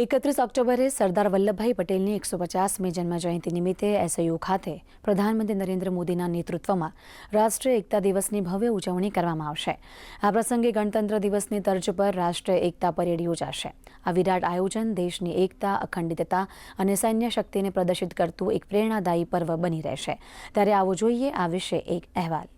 એકત્રીસ ઓક્ટોબરે સરદાર વલ્લભભાઈ પટેલની એકસો પચાસમી જન્મજયંતિ નિમિત્તે એસઆઈયુ ખાતે પ્રધાનમંત્રી નરેન્દ્ર મોદીના નેતૃત્વમાં રાષ્ટ્રીય એકતા દિવસની ભવ્ય ઉજવણી કરવામાં આવશે. આ પ્રસંગે ગણતંત્ર દિવસની તર્જ પર રાષ્ટ્રીય એકતા પરેડ યોજાશે. આ વિરાટ આયોજન દેશની એકતા, અખંડિતતા અને સૈન્ય શક્તિને પ્રદર્શિત કરતું એક પ્રેરણાદાયી પર્વ બની રહેશે. ત્યારે આવો જોઈએ આ વિશે એક અહેવાલ.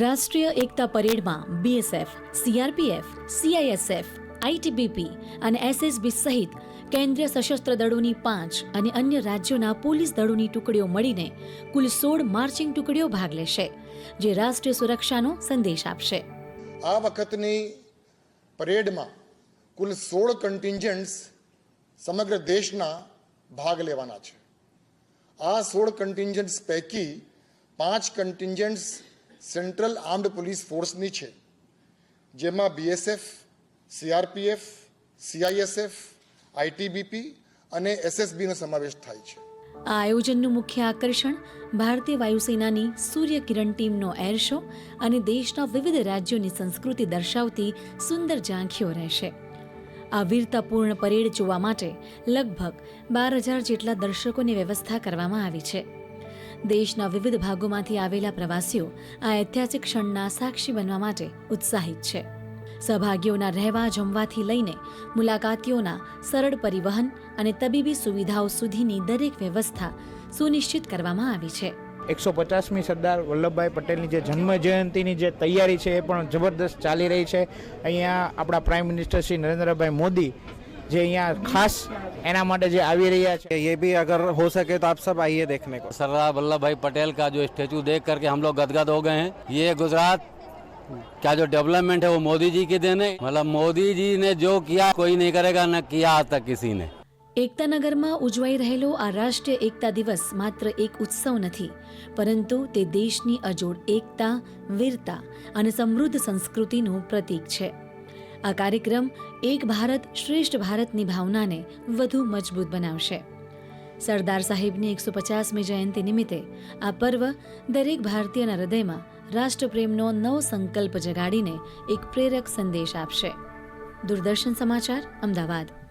રાષ્ટ્રીય એકતા પરેડમાં બીએસએફ સીઆરપીએફ સીઆઈએસએફ આઈટીબીપી અને એસએસબી સહિત કેન્દ્રીય સશસ્ત્ર દળોની પાંચ અને અન્ય રાજ્યોના પોલીસ દળોની ટુકડીઓ મળીને કુલ સોળ માર્ચિંગ ટુકડીઓ ભાગ લેશે, જે રાષ્ટ્રીય સુરક્ષાનો સંદેશ આપશે. આ વખતની પરેડમાં કુલ સોળ કન્ટિન્જન્ટ્સ સમગ્ર દેશના ભાગ લેવાના છે. આ સોળ કન્ટિન્જન્ટ્સ પૈકી પાંચ કન્ટિન્જન્ટ્સ સેન્ટ્રલ આર્મ્ડ પોલીસ ફોર્સની છે, જેમાં બીએસએફ સીઆરપીએફ, સીઆઈએસએફ, આઈટીબીપી અને એસએસબીનો સમાવેશ થાય છે. આ આયોજનનું મુખ્ય આકર્ષણ ભારતીય વાયુસેનાની સૂર્ય કિરણ ટીમનો એર શો અને દેશના વિવિધ રાજ્યોની સંસ્કૃતિ દર્શાવતી સુંદર ઝાંખીઓ રહેશે. આ વીરતાપૂર્ણ પરેડ જોવા માટે લગભગ બાર હજાર જેટલા દર્શકોની વ્યવસ્થા કરવામાં આવી છે. દેશના વિવિધ ભાગોમાંથી આવેલા પ્રવાસીઓ આ ઐતિહાસિક ક્ષણના સાક્ષી બનવા માટે ઉત્સાહિત છે. સહભાગીઓના રહેવા જમવાથી લઈને મુલાકાતીઓના સરળ પરિવહન અને તબીબી સુવિધાઓ સુધીની દરેક વ્યવસ્થા સુનિશ્ચિત કરવામાં આવી છે એકસો પચાસમી સરદાર વલ્લભભાઈ પટેલની જે જન્મ જયંતિની જે તૈયારી છે એ પણ જબરદસ્ત ચાલી રહી છે અહીંયા આપણા પ્રાઇમ મિનિસ્ટર શ્રી નરેન્દ્રભાઈ મોદી જે અહીંયા ખાસ એના માટે જે આવી રહ્યા છે ये भी अगर हो सके तो आप सब आइए देखने को सरदार वल्लभ भाई पटेल का जो स्टेचू देख करके हम लोग गदगद हो गए हैं ये गुजरात का जो डेवलपमेंट है वो मोदी जी की देन है मतलब मोदी जी ने जो किया कोई नहीं करेगा न किया आज तक किसी ने એકતાનગરમાં ઉજવાઈ રહેલો આ રાષ્ટ્રીય એકતા દિવસ માત્ર એક ઉત્સવ નથી પરંતુ તે દેશની અજોડ એકતા વીરતા અને સમૃદ્ધ સંસ્કૃતિનું પ્રતીક છે આ કાર્યક્રમ એક ભારત શ્રેષ્ઠ ભારતની ભાવનાને વધુ મજબૂત બનાવશે સરદાર સાહેબની એકસો પચાસમી જયંતિ નિમિત્તે આ પર્વ દરેક ભારતીયના હૃદયમાં રાષ્ટ્રપ્રેમનો નવ સંકલ્પ જગાડીને એક પ્રેરક સંદેશ આપશે. દૂરદર્શન સમાચાર, અમદાવાદ.